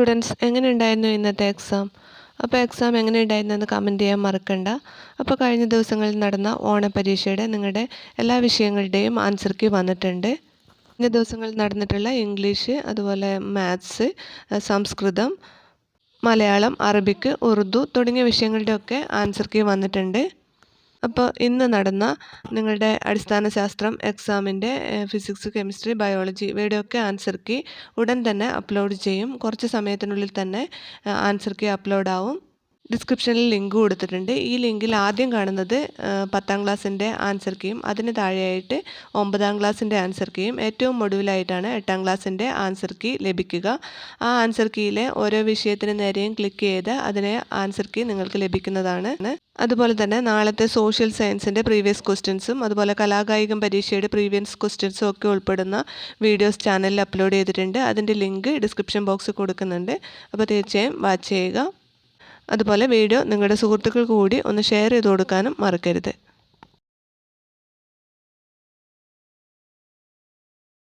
Students എങ്ങനെ ഉണ്ടായിരുന്നു ഇന്നത്തെ എക്സാം അപ്പോൾ എക്സാം എങ്ങനെ ഉണ്ടായിരുന്നു എന്ന് കമന്റ് ചെയ്യാൻ മറക്കണ്ട. അപ്പോൾ കഴിഞ്ഞ ദിവസങ്ങളിൽ നടന്ന ഓണപരീക്ഷയുടെ നിങ്ങളുടെ എല്ലാ വിഷയങ്ങളുടെയും ആൻസർ കീ വന്നിട്ടുണ്ട്. കഴിഞ്ഞ ദിവസങ്ങളിൽ നടന്നിട്ടുള്ള ഇംഗ്ലീഷ് അതുപോലെ മാത്സ് സംസ്കൃതം മലയാളം അറബിക്ക് ഉറുദു തുടങ്ങിയ വിഷയങ്ങളുടെയൊക്കെ ആൻസർ കീ വന്നിട്ടുണ്ട്. അപ്പോൾ ഇന്ന് നടന്ന നിങ്ങളുടെ അടിസ്ഥാന ശാസ്ത്രം എക്സാമിന്റെ ഫിസിക്സ് കെമിസ്ട്രി ബയോളജി ഇവയുടെയൊക്കെ ആൻസർ കീ ഉടൻ തന്നെ അപ്ലോഡ് ചെയ്യും. കുറച്ച് സമയത്തിനുള്ളിൽ തന്നെ ആൻസർ കീ അപ്ലോഡ് ആവും. ഡിസ്ക്രിപ്ഷനിൽ ലിങ്ക് കൊടുത്തിട്ടുണ്ട്. ഈ ലിങ്കിൽ ആദ്യം കാണുന്നത് പത്താം ക്ലാസ്സിന്റെ ആൻസർ കീയും അതിന് താഴെയായിട്ട് ഒമ്പതാം ക്ലാസ്സിന്റെ ആൻസർ കീയും ഏറ്റവും ഒടുവിലായിട്ടാണ് എട്ടാം ക്ലാസ്സിന്റെ ആൻസർ കീ ലഭിക്കുക. ആ ആൻസർ കീയിലെ ഓരോ വിഷയത്തിന് നേരെയും ക്ലിക്ക് ചെയ്ത് അതിനെ ആൻസർ കീ നിങ്ങൾക്ക് ലഭിക്കുന്നതാണ്. അതുപോലെ തന്നെ നാളത്തെ സോഷ്യൽ സയൻസിന്റെ പ്രീവിയസ് ക്വസ്റ്റ്യൻസും അതുപോലെ കലാകായികം പരീക്ഷയുടെ പ്രീവിയസ് ക്വസ്റ്റ്യൻസും ഒക്കെ ഉൾപ്പെടുന്ന വീഡിയോസ് ചാനലിൽ അപ്ലോഡ് ചെയ്തിട്ടുണ്ട്. അതിന്റെ ലിങ്ക് ഡിസ്ക്രിപ്ഷൻ ബോക്സിൽ കൊടുക്കുന്നുണ്ട്. അപ്പോൾ തീർച്ചയായും വാച്ച് ചെയ്യുക. അതുപോലെ വീഡിയോ നിങ്ങളുടെ സുഹൃത്തുക്കൾക്ക് കൂടി ഒന്ന് ഷെയർ ചെയ്ത് കൊടുക്കാനും മറക്കരുത്.